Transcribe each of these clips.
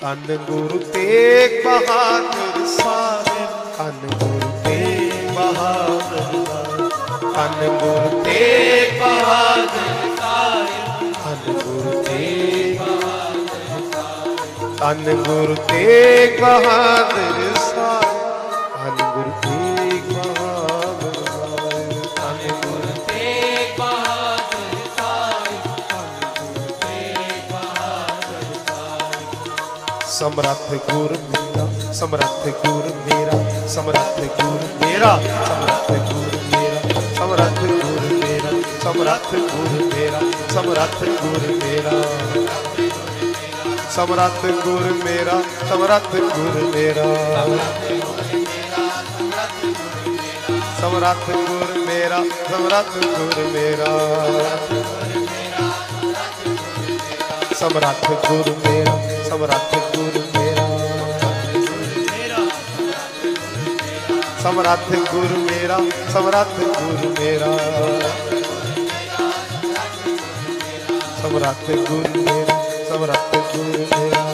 ਧੰਨ ਗੁਰੂ ਤੇਗ ਬਹਾਦਰ ਸਾਹਿਬ। ਧੰਨ ਗੁਰੂ ਤੇਗ ਬਹਾਦਰ ਧੰਨ ਗੁਰੂ ਤੇਗ ਬਹਾਦਰ ਸਾਹਿਬ। ਧੰਨ ਗੁਰੂ ਤੇਗ ਧੰਨ ਗੁਰੂ ਤੇਗ ਬਹਾਦਰ ਸਮਰੱਥ ਗੁਰ ਮੇਰਾ ਸਮਰੱਥ ਗੁਰ ਮੇਰਾ ਸਮਰੱਥ ਗੁਰ ਮੇਰਾ ਸਮਰੱਥ ਗੁਰ ਮੇਰਾ ਸਮਰੱਥ ਗੁਰ ਮੇਰਾ ਸਮਰੱਥ ਗੁਰ ਮੇਰਾ ਸਮਰੱਥ ਗੁਰ ਮੇਰਾ ਸਮਰੱਥ ਗੁਰ ਮੇਰਾ ਸਮਰੱਥ ਗੁਰ ਮੇਰਾ ਸਮਰੱਥ ਗੁਰ ਮੇਰਾ ਸਮਰੱਥ ਗੁਰ ਮੇਰਾ ਸਮਰੱਥ ਗੁਰ ਮੇਰਾ ਸਮਰੱਥ ਗੁਰ ਮੇਰਾ। ਸਮਰੱਥ ਗੁਰ ਮੇਰਾ ਸਮਰੱਥ ਗੁਰ ਮੇਰਾ। ਸਮਰੱਥ ਗੁਰ ਮੇਰਾ ਸਮਰੱਥ ਗੁਰ ਮੇਰਾ।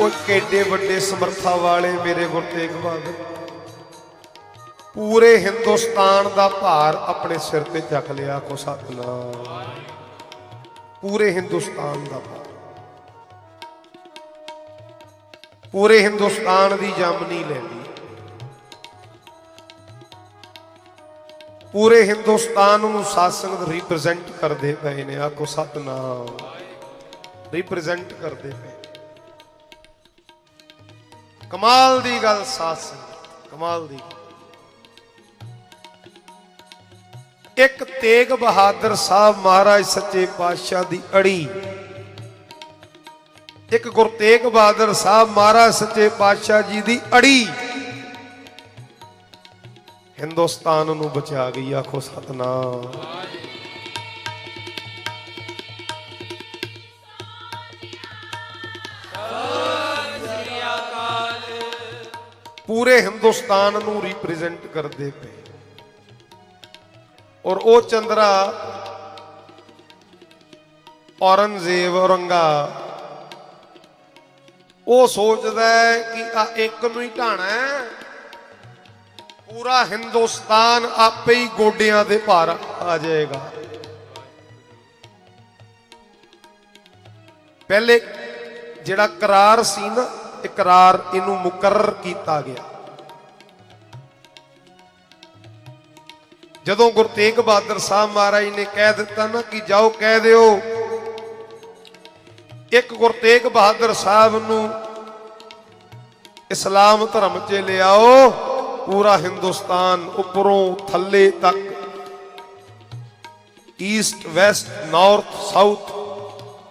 ਉਹ ਕਿੱਡੇ ਵੱਡੇ ਸਮਰੱਥਾ ਵਾਲੇ ਮੇਰੇ ਗੁਰ ਤੇਗ ਬਹਾਦਰ। ਪੂਰੇ ਹਿੰਦੁਸਤਾਨ ਦਾ ਭਾਰ ਆਪਣੇ ਸਿਰ ਤੇ ਚੱਕ ਲਿਆ ਕੋ ਸਤਨਾਮ। ਪੂਰੇ ਹਿੰਦੁਸਤਾਨ ਦਾ ਭਾਰ ਪੂਰੇ ਹਿੰਦੁਸਤਾਨ ਦੀ ਜਮਨੀ ਲੈਂਦੀ ਪੂਰੇ ਹਿੰਦੁਸਤਾਨ ਨੂੰ ਸਾਧ ਸੰਗਤ ਰਿਪਰੈਜ਼ੈਂਟ ਕਰਦੇ ਪਏ ਨੇ। ਆਖੋ ਸਤਨਾਮ ਰਿਪਰੈਜ਼ੈਂਟ ਕਰਦੇ ਪਏ ਕਮਾਲ ਦੀ ਗੱਲ ਸਾਧ ਕਮਾਲ ਦੀ ਇੱਕ ਤੇਗ ਬਹਾਦਰ ਸਾਹਿਬ ਮਹਾਰਾਜ ਸੱਚੇ ਪਾਤਸ਼ਾਹ ਦੀ ਅੜੀ। ਇੱਕ ਗੁਰ ਤੇਗ ਬਹਾਦਰ ਸਾਹਿਬ ਮਹਾਰਾਜ ਸੱਚੇ ਪਾਤਸ਼ਾਹ ਜੀ ਦੀ ਅੜੀ। ਹਿੰਦੁਸਤਾਨ ਨੂੰ ਬਚਾ ਗਈ, ਆਖੋ ਸਤਨਾਮ। ਪੂਰੇ ਹਿੰਦੁਸਤਾਨ ਨੂੰ ਰਿਪਰੈਜ਼ੈਂਟ ਕਰਦੇ ਪਏ। ਔਰ ਉਹ ਚੰਦਰਾ ਔਰੰਗਜ਼ੇਬ ਔਰੰਗਾ ਉਹ ਸੋਚਦਾ ਹੈ ਕਿ ਆ ਇੱਕ ਨੂੰ ਹੀ ਢਾਣਾ ਹੈ। ਪੂਰਾ ਹਿੰਦੁਸਤਾਨ ਆਪੇ ਹੀ ਗੋਡਿਆਂ ਦੇ ਭਾਰ ਆ ਜਾਏਗਾ। ਪਹਿਲੇ ਜਿਹੜਾ ਕਰਾਰ ਸੀ ਨਾ ਇਕਰਾਰ ਇਹਨੂੰ ਮੁਕਰਰ ਕੀਤਾ ਗਿਆ। ਜਦੋਂ ਗੁਰੂ ਤੇਗ ਬਹਾਦਰ ਸਾਹਿਬ ਮਹਾਰਾਜ ਨੇ ਕਹਿ ਦਿੱਤਾ ਨਾ ਕਿ ਜਾਓ ਕਹਿ ਦਿਓ, ਇੱਕ ਗੁਰੂ ਤੇਗ ਬਹਾਦਰ ਸਾਹਿਬ ਨੂੰ ਇਸਲਾਮ ਧਰਮ 'ਚ ਲਿਆਓ, ਪੂਰਾ ਹਿੰਦੁਸਤਾਨ ਉੱਪਰੋਂ ਥੱਲੇ ਤੱਕ ਈਸਟ ਵੈਸਟ ਨਾਰਥ ਸਾਊਥ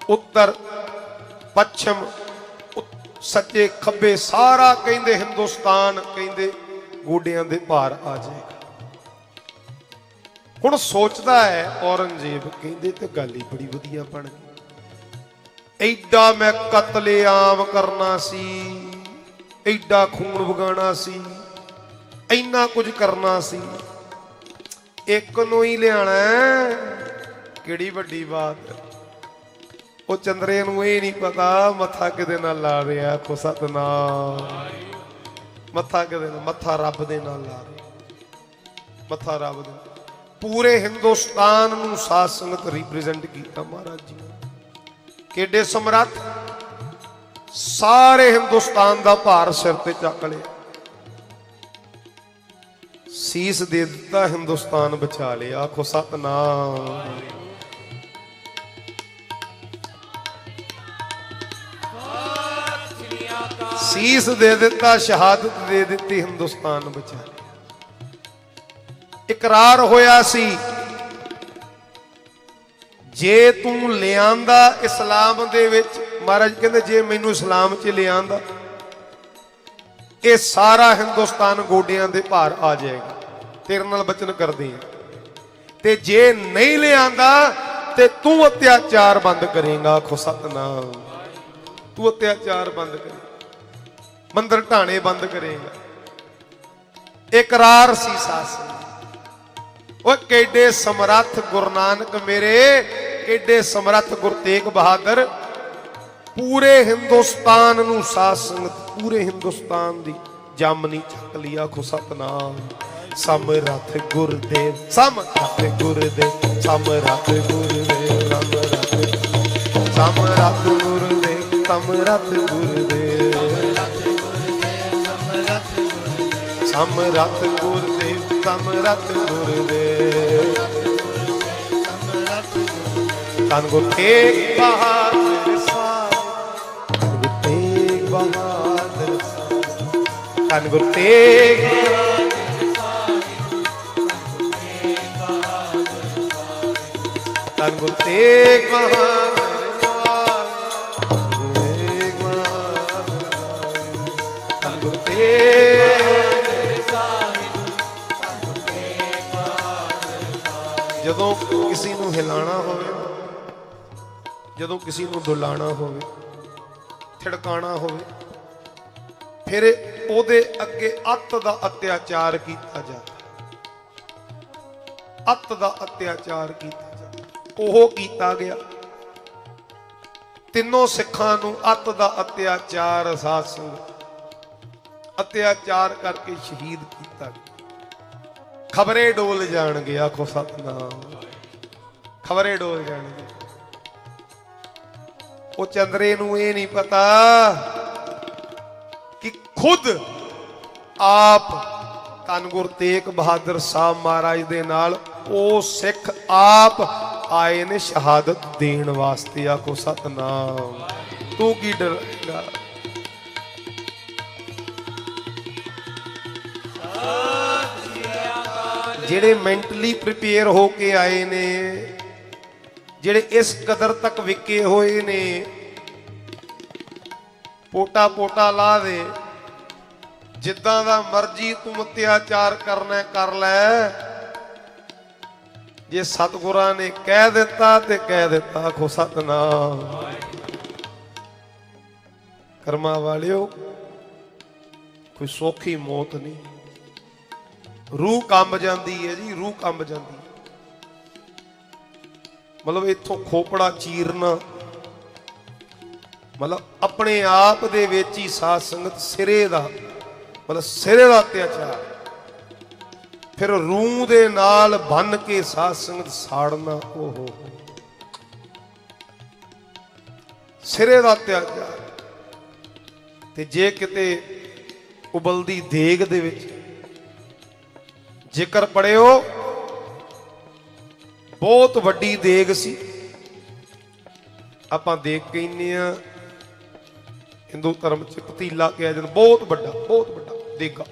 ਉੱਤਰ, ਪੱਛਮ, ਉਤ- ਸੱਜੇ ਖੱਬੇ ਸਾਰਾ ਕਹਿੰਦੇ ਹਿੰਦੁਸਤਾਨ, ਕਹਿੰਦੇ ਗੋਡਿਆਂ ਦੇ ਭਾਰ ਆ ਜਾਏਗਾ। ਹੁਣ ਸੋਚਦਾ ਹੈ, ਔਰੰਗਜ਼ੇਬ ਕਹਿੰਦੇ ਤੇ ਗੱਲ ਹੀ ਬੜੀ ਵਧੀਆ ਬਣ ਗਈ। ਐਡਾ ਮੈਂ ਕਤਲੇਆਮ ਕਰਨਾ ਸੀ, ਐਡਾ ਖੂਨ ਵਗਾਣਾ ਸੀ ਇੰਨਾ ਕੁਝ ਕਰਨਾ ਸੀ। ਇੱਕ ਨੂੰ ਹੀ ਲਿਆਣਾ ਕਿਹੜੀ ਵੱਡੀ ਬਾਤ? ਉਹ ਚੰਦਰੇ ਨੂੰ ਇਹ ਨਹੀਂ ਪਤਾ, ਮੱਥਾ ਕਿਹਦੇ ਨਾਲ ਲਾ ਰਿਹਾ ਆਖੋ ਸਤਨਾਮ। ਮੱਥਾ ਕਿਹਦੇ ਨਾਲ, ਮੱਥਾ ਰੱਬ ਦੇ ਨਾਲ ਲਾ ਰਿਹਾ ਮੱਥਾ ਰੱਬ ਦੇ ਪੂਰੇ ਹਿੰਦੁਸਤਾਨ ਨੂੰ ਸਾਧ ਸੰਗਤ ਰਿਪਰੈਜ਼ੈਂਟ ਕੀਤਾ ਮਹਾਰਾਜ ਜੀ ਨੇ। ਕਿੱਡੇ ਸਮਰੱਥ ਸਾਰੇ ਹਿੰਦੁਸਤਾਨ ਦਾ ਭਾਰ ਸਿਰ ਤੇ ਚੱਕ ਲਿਆ। ਸੀਸ ਦੇ ਦਿੱਤਾ ਹਿੰਦੁਸਤਾਨ ਬਚਾ ਲਿਆ। ਆਖੋ, ਸਤਨਾਮ। ਸੀਸ ਦੇ ਦਿੱਤਾ, ਸ਼ਹਾਦਤ ਦੇ ਦਿੱਤੀ, ਹਿੰਦੁਸਤਾਨ ਬਚਾ ਲਿਆ। ਇਕਰਾਰ ਹੋਇਆ ਸੀ। ਜੇ ਤੂੰ ਲਿਆਂਦਾ ਇਸਲਾਮ ਦੇ ਵਿੱਚ, ਮਹਾਰਾਜ ਕਹਿੰਦੇ ਜੇ ਮੈਨੂੰ ਇਸਲਾਮ 'ਚ ਲਿਆਂਦਾ, ਇਹ ਸਾਰਾ ਹਿੰਦੁਸਤਾਨ ਗੋਡਿਆਂ ਦੇ ਭਾਰ ਆ ਜਾਏਗਾ। ਤੇਰੇ ਨਾਲ ਬਚਨ ਕਰਦੇ ਆ ਤੇ ਜੇ ਨਹੀਂ ਲਿਆਂਦਾ, ਤੇ ਤੂੰ ਅਤਿਆਚਾਰ ਬੰਦ ਕਰੇਗਾ, ਆਖੋ ਸਤਨਾਮ। ਤੂੰ ਅਤਿਆਚਾਰ ਬੰਦ ਕਰੇ ਮੰਦਰ ਢਾਣੇ ਬੰਦ ਕਰੇਗਾ। ਇਕਰਾਰ ਸੀ ਸਾਸ। ਉਹ ਕਿੱਡੇ ਸਮਰੱਥ ਗੁਰੂ ਨਾਨਕ ਮੇਰੇ, ਕਿੱਡੇ ਸਮਰੱਥ ਗੁਰੂ ਤੇਗ ਬਹਾਦਰ। ਪੂਰੇ ਹਿੰਦੁਸਤਾਨ ਨੂੰ ਸਾਧ ਸੰਗਤ, ਪੂਰੇ ਹਿੰਦੁਸਤਾਨ ਦੀ ਜੰਮਨੀ ਚੱਕ ਲਈ, ਆਖੋ ਸਤਨਾਮ। ਸਮਰੱਥ ਗੁਰਦੇਵ ਸਮਰੱਥ ਗੁਰਦੇਵ ਸਮਰੱਥ ਗੁਰਦੇਵ ਸਮਰੱਥ ਸਮਰੱਥ ਗੁਰਦੇਵ ਸਮਰੱਥ ਗੁਰਦੇਵ। ਸਮਰੱਥ ਗੁਰਦੇਵ ਸਮਰੱਥ ਗੁਰਦੇਵ। ਤਨ ਗੁਰ ਤੇਗ ਬਹਾਦਰ ਸਾਹਿਬ। ਗੁਰ ਤੇਗ ਬਹਾਦਰ ਸਾਹਿਬ। ਤਨ ਗੁਰ ਤੇਗ ਤਨ ਗੁਰ ਤੇਗ ਬਹਾਦਰ ਸਾਹਿਬ। ਤਨ ਗੁਰ ਤੇਗ ਜਦੋਂ ਕਿਸੇ ਨੂੰ ਹਿਲਾਣਾ ਹੋਵੇ, ਜਦੋਂ ਕਿਸੇ ਨੂੰ ਡੁਲਾਣਾ ਹੋਵੇ, ਥਿੜਕਾਣਾ ਹੋਵੇ, ਫਿਰ ਉਹਦੇ ਅੱਗੇ ਅੱਤ ਦਾ ਅਤਿਆਚਾਰ ਕੀਤਾ ਜਾਂਦਾ। ਅੱਤ ਦਾ ਅਤਿਆਚਾਰ ਕੀਤਾ ਜਾਂਦਾ। ਉਹ ਕੀਤਾ ਗਿਆ। ਤਿੰਨੋਂ ਸਿੱਖਾਂ ਨੂੰ ਅੱਤ ਦਾ ਅਤਿਆਚਾਰ ਸਾਧ ਸੰਗਤ ਅਤਿਆਚਾਰ ਕਰਕੇ ਸ਼ਹੀਦ ਕੀਤਾ ਗਿਆ। ਖਬਰੇ ਡੋਲ ਜਾਣਗੇ, ਆਖੋ ਸਤਨਾਮ। ਖਬਰੇ ਡੋਲ ਜਾਣਗੇ। ਉਹ ਚੰਦਰੇ ਨੂੰ ਇਹ ਨਹੀਂ ਪਤਾ ਕਿ ਖੁਦ ਆਪ ਧੰਨ ਗੁਰ ਤੇਗ ਬਹਾਦਰ ਸਾਹਿਬ ਮਹਾਰਾਜ ਦੇ ਨਾਲ ਉਹ ਸਿੱਖ ਆਪ ਆਏ ਨੇ ਸ਼ਹਾਦਤ ਦੇਣ ਵਾਸਤੇ, ਆਖੋ ਸਤਨਾਮ। ਤੂੰ ਕੀ ਡਰੇਗਾ ਜਿਹੜੇ ਮੈਂਟਲੀ ਪ੍ਰਿਪੇਅਰ ਹੋ ਕੇ ਆਏ ਨੇ, ਜਿਹੜੇ ਇਸ ਕਦਰ ਤੱਕ ਵਿਕੇ ਹੋਏ ਨੇ ਪੋਟਾ ਪੋਟਾ ਲਾ ਦੇ, ਜਿੱਦਾਂ ਦਾ ਮਰਜ਼ੀ ਤੂੰ ਅਤਿਆਚਾਰ ਕਰਨਾ ਕਰ ਲੈ। ਜੇ ਸਤਿਗੁਰਾਂ ਨੇ ਕਹਿ ਦਿੱਤਾ ਤੇ ਕਹਿ ਦਿੱਤਾ ਖੋ ਸਤਨਾਮ। ਕਰਮਾ ਵਾਲਿਓ, ਕੋਈ ਸੌਖੀ ਮੌਤ ਨਹੀਂ। ਰੂਹ ਕੰਬ ਜਾਂਦੀ ਹੈ ਜੀ, ਰੂਹ ਕੰਬ ਜਾਂਦੀ ਹੈ। ਮਤਲਬ ਇੱਥੋਂ ਖੋਪੜਾ ਚੀਰਨਾ, ਮਤਲਬ ਆਪਣੇ ਆਪ ਦੇ ਵਿੱਚ ਹੀ ਸਾਧ ਸੰਗਤ ਸਿਰੇ ਦਾ, ਮਤਲਬ ਸਿਰੇ ਦਾ ਅਤਿਆਚਾਰ। ਫਿਰ ਰੂਹ ਦੇ ਨਾਲ ਬੰਨ ਕੇ ਸਾਧ ਸੰਗਤ ਸਾੜਨਾ, ਓਹੋ। ਸਿਰੇ ਦਾ ਅਤਿਆਚਾਰ। ਤੇ ਜੇ ਕਿਤੇ ਉਬਲਦੀ ਦੇਗ ਦੇ ਵਿੱਚ ਜੇਕਰ ਪੜਿਓ, ਬਹੁਤ ਵੱਡੀ ਦੇਗ ਸੀ। ਆਪਾਂ ਦੇਖ ਕਹਿੰਨੇ ਆ, ਹਿੰਦੂ ਧਰਮ ਚ ਪਤੀਲਾ ਕਿਹਾ ਜਾਂਦਾ, ਬਹੁਤ ਵੱਡਾ ਬਹੁਤ ਵੱਡਾ ਦੇਗਾ।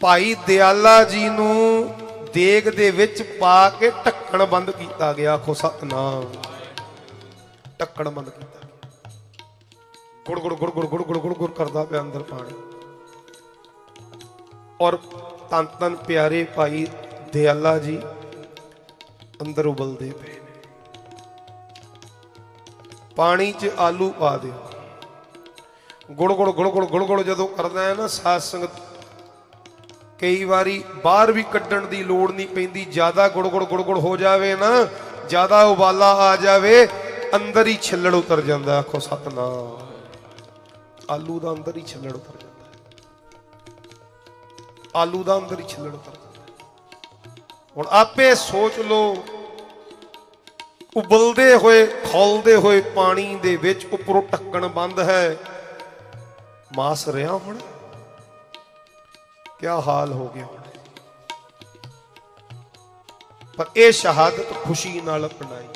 ਭਾਈ ਦਿਆਲਾ ਜੀ ਨੂੰ ਦੇਗ ਦੇ ਵਿੱਚ ਪਾ ਕੇ ਢੱਕਣ ਬੰਦ ਕੀਤਾ ਗਿਆ, ਆਖੋ ਸਤਨਾਮ। ਢੱਕਣ ਬੰਦ ਕੀਤਾ ਗੁੜ ਗੁੜ ਗੁੜ ਗੁੜ ਗੁੜ ਗੁੜ ਗੁੜ ਕਰਦਾ ਪਿਆ ਅੰਦਰ ਪਾਣੀ। ਔਰ ਤਨ ਤਨ ਪਿਆਰੇ ਭਾਈ ਦਿਆਲਾ ਜੀ ਅੰਦਰ ਉਬਲਦੇ ਪਏ ਪਾਣੀ 'ਚ ਆਲੂ ਪਾ ਦਿਓ। ਗੁੜ ਗੁੜ ਗੁੜ ਗੁੜ ਗੁੜ ਗੁੜ ਜਦੋਂ ਕਰਦਾ ਹੈ ਨਾ ਸਾਧ ਸੰਗਤ, ਕਈ ਵਾਰੀ ਬਾਹਰ ਵੀ ਕੱਢਣ ਦੀ ਲੋੜ ਨਹੀਂ ਪੈਂਦੀ, ਜ਼ਿਆਦਾ ਗੁੜ ਗੁੜ ਗੁੜ ਗੁੜ ਹੋ ਜਾਵੇ ਨਾ, ਜ਼ਿਆਦਾ ਉਬਾਲਾ ਆ ਜਾਵੇ, ਅੰਦਰ ਹੀ ਛਿੱਲੜ ਉਤਰ ਜਾਂਦਾ, ਆਖੋ ਸਤਨਾਮ। ਆਲੂ ਦਾ ਅੰਦਰ ਹੀ ਛਿੱਲੜ ਉਤਰ ਆਲੂ ਦਾ ਅੰਦਰ ਹੀ ਛਿੱਲੜ ਉਤਰ ਹੁਣ ਆਪੇ ਸੋਚ ਲਓ, ਉਬਲਦੇ ਹੋਏ, ਖੌਲਦੇ ਹੋਏ ਪਾਣੀ ਦੇ ਵਿੱਚ ਉੱਪਰੋਂ ਢੱਕਣ ਬੰਦ ਹੈ। ਮਾਸ ਰਿਆ ਹੁਣ? ਕੀ ਹਾਲ ਹੋ ਗਿਆ ਪਰ ਇਹ ਸ਼ਹਾਦਤ ਖੁਸ਼ੀ ਨਾਲ ਅਪਣਾਈ।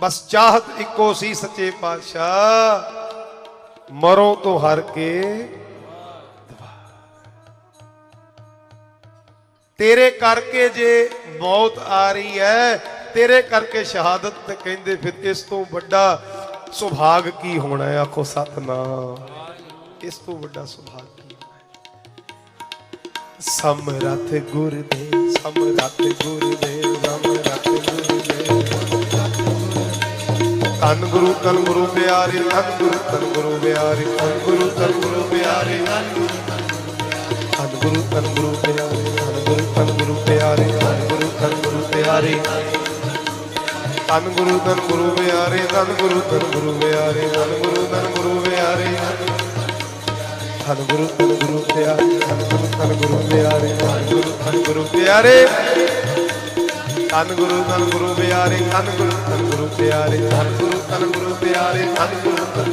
ਬਸ ਚਾਹਤ ਇੱਕੋ ਸੀ ਸੱਚੇ ਪਾਤਸ਼ਾਹ। ਮਰੋ ਤੋਂ ਹਰ ਕੇ ਤੇਰੇ ਕਰਕੇ ਜੇ ਮੌਤ ਆ ਰਹੀ ਹੈ, ਤੇਰੇ ਕਰਕੇ ਸ਼ਹਾਦਤ ਤੇ ਕਹਿੰਦੇ ਫਿਰ ਇਸ ਤੋਂ ਵੱਡਾ ਸੁਭਾਗ ਕੀ ਹੋਣਾ ਹੈ? ਆਖੋ ਸਤਨਾਮ। ਇਸ ਤੋਂ ਵੱਡਾ ਸੁਭਾਗ ਕੀ ਹੋਣਾ ਗੁਰਦੇਵ, ਸਮਰੱਥ ਗੁਰਦੇਵ ਸਮਰੱਥ ਗੁਰਦੇਵ। ਤਨ ਗੁਰੂ ਤਨ ਗੁਰੂ ਪਿਆਰੇ ਤਨ ਗੁਰੂ ਤਨ ਗੁਰੂ ਪਿਆਰੇ ਤਨ ਗੁਰੂ ਤਨ ਗੁਰੂ ਪਿਆਰੇ। ਤਨ ਗੁਰੂ ਤਨ ਗੁਰੂ ਪਿਆਰੇ। ਤਨ ਗੁਰੂ ਪਿਆਰੇ ਧੰਨ ਗੁਰੂ ਧੰਨ ਗੁਰੂ ਪਿਆਰੇ ਧੰਨ ਗੁਰੂ ਧੰਨ ਗੁਰੂ ਪਿਆਰੇ ਧੰਨ ਗੁਰੂ ਧੰਨ ਗੁਰੂ ਪਿਆਰੇ ਧੰਨ ਗੁਰੂ ਧੰਨ ਗੁਰੂ ਪਿਆਰੇ ਧੰਨ ਗੁਰੂ ਧੰਨ ਗੁਰੂ ਪਿਆਰੇ ਧੰਨ ਗੁਰੂ ਧੰਨ ਗੁਰੂ ਪਿਆਰੇ ਧੰਨ ਗੁਰੂ ਧੰਨ ਗੁਰੂ ਪਿਆਰੇ ਧੰਨ ਗੁਰੂ ਧੰਨ ਗੁਰੂ ਪਿਆਰੇ ਧੰਨ ਗੁਰੂ ਧੰਨ ਗੁਰੂ ਪਿਆਰੇ ਧੰਨ ਗੁਰੂ ਧੰਨ ਗੁਰੂ ਪਿਆਰੇ ਧੰਨ ਗੁਰੂ ਧੰਨ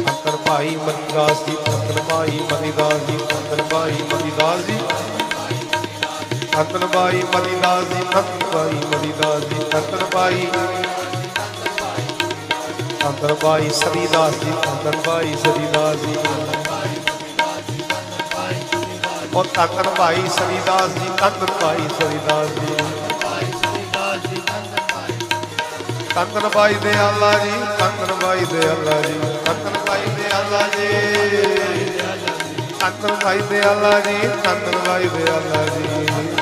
ਅੰਤਰ ਭਾਈ ਮਨੀਦਾਸ ਜੀ ਅੰਤਰ ਭਾਈ ਮਨੀਦਾਸ ਜੀ ਅੰਤਰ ਭਾਈ ਮਨੀਦਾਸ ਜੀ ਨਤਨ ਬਾਈ ਮਦੀਦਾਸ ਦੀ ਨਤਨ ਬਾਈ ਮਦੀਦਾਸ ਦੀ ਨਤਨ ਬਾਈ ਨਤਨ ਬਾਈ ਸਦੀਦਾਸ ਦੀ ਨਤਨ ਬਾਈ ਸਦੀਦਾਸ ਦੀ ਉਹ ਤਤਨ ਭਾਈ ਸਦੀਦਾਸ ਦੀ ਤਤਨ ਭਾਈ ਸਦੀਦਾਸ ਦੀ ਤਤਨ ਭਾਈ ਦੇ ਅੱਲਾ ਜੀ ਤਤਨ ਭਾਈ ਦੇ ਅੱਲਾ ਜੀ ਤਤਨ ਭਾਈ ਦੇ ਅੱਲਾ ਜੀ ਤਤਨ ਭਾਈ ਦੇ ਅੱਲਾ ਜੀ ਤਤਨ ਭਾਈ ਦੇ ਅੱਲਾ ਜੀ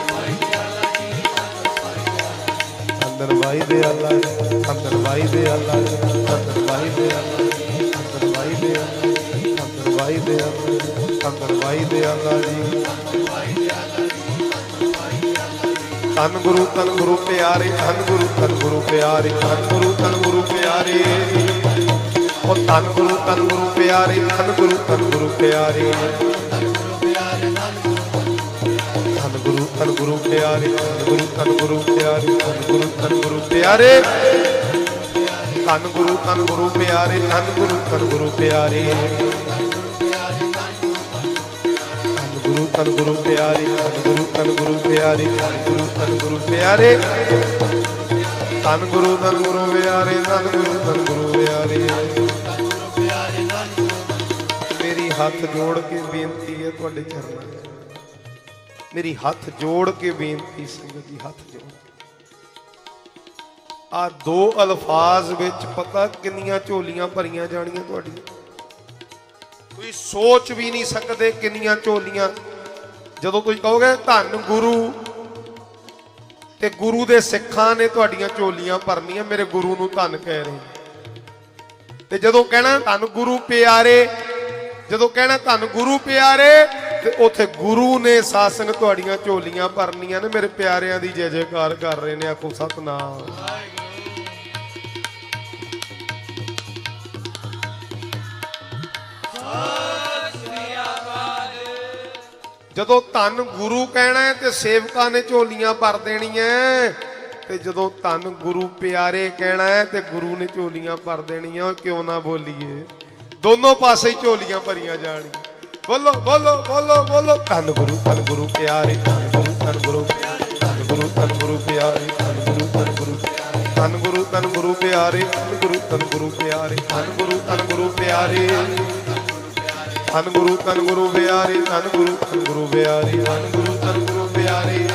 ਅੰਦਰ ਵਾਈ ਦੇ ਅੱਲਾ, ਅੰਦਰ ਵਾਈ ਦੇ ਅੱਲਾ, ਅੰਦਰ ਵਾਈ ਦੇ ਅੱਲਾ, ਅੰਦਰ ਵਾਈ ਦੇ ਅੱਲਾ, ਅੰਦਰ ਵਾਈ ਦੇ ਅੱਲਾ, ਅੰਦਰ ਵਾਈ ਦੇ ਅੱਲਾ ਜੀ। ਤਨ ਗੁਰੂ ਤਨ ਗੁਰੂ ਪਿਆਰੇ ਤਨ ਗੁਰੂ ਤਨ ਗੁਰੂ ਪਿਆਰੇ ਤਨ ਗੁਰੂ ਤਨ ਗੁਰੂ ਪਿਆਰੇ। ਉਹ ਤਨ ਗੁਰੂ ਤਨ ਗੁਰੂ ਪਿਆਰੇ ਤਨ ਗੁਰੂ ਤਨ ਗੁਰੂ ਪਿਆਰੇ। ਧੰਨ ਗੁਰੂ ਪਿਆਰੇ ਧੰਨ ਗੁਰੂ ਧੰਨ ਗੁਰੂ ਪਿਆਰੇ ਧੰਨ ਗੁਰੂ ਧੰਨ ਗੁਰੂ ਪਿਆਰੇ। ਧੰਨ ਗੁਰੂ ਧੰਨ ਗੁਰੂ ਪਿਆਰੇ, ਧੰਨ ਗੁਰੂ ਧੰਨ ਗੁਰੂ ਪਿਆਰੇ। ਧੰਨ ਗੁਰੂ ਧੰਨ ਗੁਰੂ ਪਿਆਰੇ, ਧੰਨ ਗੁਰੂ ਧੰਨ ਗੁਰੂ ਪਿਆਰੇ, ਧੰਨ ਗੁਰੂ ਧੰਨ ਗੁਰੂ ਪਿਆਰੇ। ਧੰਨ ਗੁਰੂ ਧੰਨ ਗੁਰੂ ਪਿਆਰੇ, ਧੰਨ ਗੁਰੂ ਧੰਨ ਗੁਰੂ ਪਿਆਰੇ। ਮੇਰੀ ਹੱਥ ਜੋੜ ਕੇ ਬੇਨਤੀ ਹੈ ਤੁਹਾਡੇ ਚਰਨਾਂ ਮੇਰੀ ਹੱਥ ਜੋੜ ਕੇ ਬੇਨਤੀ ਸੰਗਤ ਜੀ ਹੱਥ ਜੋੜ। ਆ ਦੋ ਅਲਫਾਜ਼ ਵਿੱਚ ਪਤਾ ਕਿੰਨੀਆਂ ਝੋਲੀਆਂ ਭਰੀਆਂ ਜਾਣੀਆਂ ਤੁਹਾਡੀਆਂ। ਤੁਸੀਂ ਸੋਚ ਵੀ ਨਹੀਂ ਸਕਦੇ ਕਿੰਨੀਆਂ ਝੋਲੀਆਂ। ਜਦੋਂ ਤੁਸੀਂ ਕਹੋਗੇ ਧੰਨ ਗੁਰੂ, ਤੇ ਗੁਰੂ ਦੇ ਸਿੱਖਾਂ ਨੇ ਤੁਹਾਡੀਆਂ ਝੋਲੀਆਂ ਭਰਨੀਆਂ, ਮੇਰੇ ਗੁਰੂ ਨੂੰ ਧੰਨ ਕਹਿ ਰਹੇ ਤੇ ਜਦੋਂ ਕਹਿਣਾ ਧੰਨ ਗੁਰੂ ਪਿਆਰੇ, ਜਦੋਂ ਕਹਿਣਾ ਧੰਨ ਗੁਰੂ ਪਿਆਰੇ ਤੇ ਉੱਥੇ ਗੁਰੂ ਨੇ ਸਾਸੰਗ ਤੁਹਾਡੀਆਂ ਝੋਲੀਆਂ ਭਰਨੀਆਂ ਨੇ। ਮੇਰੇ ਪਿਆਰਿਆਂ ਦੀ ਜੈ ਜੈਕਾਰ ਕਰ ਰਹੇ ਨੇ, ਆਖੋ ਸਤਨਾਮ। ਜਦੋਂ ਧੰਨ ਗੁਰੂ ਕਹਿਣਾ ਤੇ ਸੇਵਕਾਂ ਨੇ ਝੋਲੀਆਂ ਭਰ ਦੇਣੀਆਂ ਤੇ ਜਦੋਂ ਧੰਨ ਗੁਰੂ ਪਿਆਰੇ ਕਹਿਣਾ ਹੈ ਤੇ ਗੁਰੂ ਨੇ ਝੋਲੀਆਂ ਭਰ ਦੇਣੀਆਂ, ਉਹ ਕਿਉਂ ਨਾ ਬੋਲੀਏ? ਦੋਨੋਂ ਪਾਸੇ ਝੋਲੀਆਂ ਭਰੀਆਂ ਜਾਣਗੀਆਂ। ਬੋਲੋ ਬੋਲੋ ਬੋਲੋ ਬੋਲੋ ਧੰਨ ਗੁਰੂ ਧੰਨ ਗੁਰੂ ਪਿਆਰੇ ਧੰਨ ਗੁਰੂ ਧੰਨ ਗੁਰੂ ਧੰਨ ਗੁਰੂ ਧੰਨ ਗੁਰੂ ਪਿਆਰੇ ਧੰਨ ਗੁਰੂ ਧੰਨ ਗੁਰੂ ਧੰਨ ਗੁਰੂ ਧੰਨ ਗੁਰੂ ਪਿਆਰੇ ਧੰਨ ਗੁਰੂ ਧੰਨ ਗੁਰੂ ਪਿਆਰੇ ਧੰਨ ਗੁਰੂ ਧੰਨ ਗੁਰੂ ਪਿਆਰੇ ਧੰਨ ਗੁਰੂ ਧੰਨ ਗੁਰੂ ਪਿਆਰੇ ਧੰਨ ਗੁਰੂ ਧੰਨ ਗੁਰੂ ਪਿਆਰੇ ਧੰਨ ਗੁਰੂ ਧੰਨ ਗੁਰੂ ਪਿਆਰੇ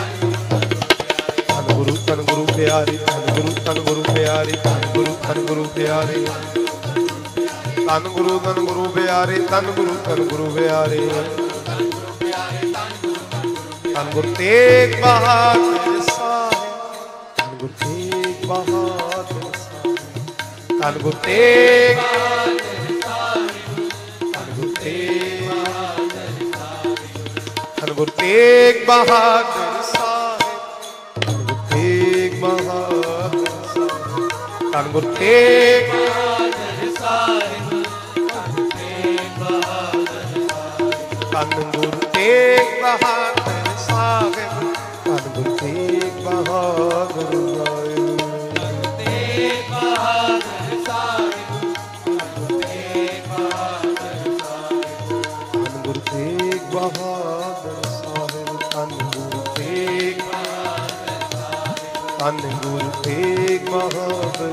ਧੰਨ ਗੁਰੂ ਧੰਨ ਗੁਰੂ ਪਿਆਰੇ ਧੰਨ ਗੁਰੂ ਧੰਨ ਗੁਰੂ ਪਿਆਰੇ ਧੰਨ ਗੁਰੂ ਧੰਨ ਗੁਰੂ ਪਿਆਰੇ ਧੰਨ ਗੁਰੂ ਧੰਨ ਗੁਰੂ ਪਿਆਰੇ ਧੰਨ ਗੁਰੂ ਧੰਨ ਗੁਰੂ ਪਿਆਰੇ। ਧੰਨ ਗੁਰੂ ਤੇਗ ਬਹਾਦਰ ਸਾਹਿਬ। ਧੰਨ ਗੁਰੂ ਤੇਗ ਬਹਾਦਰ ਸਾਹਿਬ। ਧੰਨ ਗੁਰੂ ਤੇਗ ਧੰਨ ਗੁਰੂ ਤੇਗ ਬਹਾਦਰ ਸਾਹਿਬ। ਗੁਰੂ ਤੇਗ ਬਹਾਦਰ ਸਾਹਿਬ। ਧੰਨ ਗੁਰੂ ਤੇਗ ਸਤਿਗੁਰ ਤੇਗ ਬਹਾਦਰ ਸਾਹਿਬ। ਸਤਿਗੁਰ ਤੇਗ ਤੇਗ ਬਹਾਦਰ ਸਾਹਿਬ। ਸਤਿਗੁਰ ਤੇਗ ਬਹਾਦਰ ਸਾਹਿਬ। ਤੇਗ ਬਹਾਦਰ ਸਾਹਿਬ ਸਤਿਗੁਰ ਤੇਗ ਬਹਾਦਰ ਸਾਹਿਬ ਤੇਗ ਬਹਾਦਰ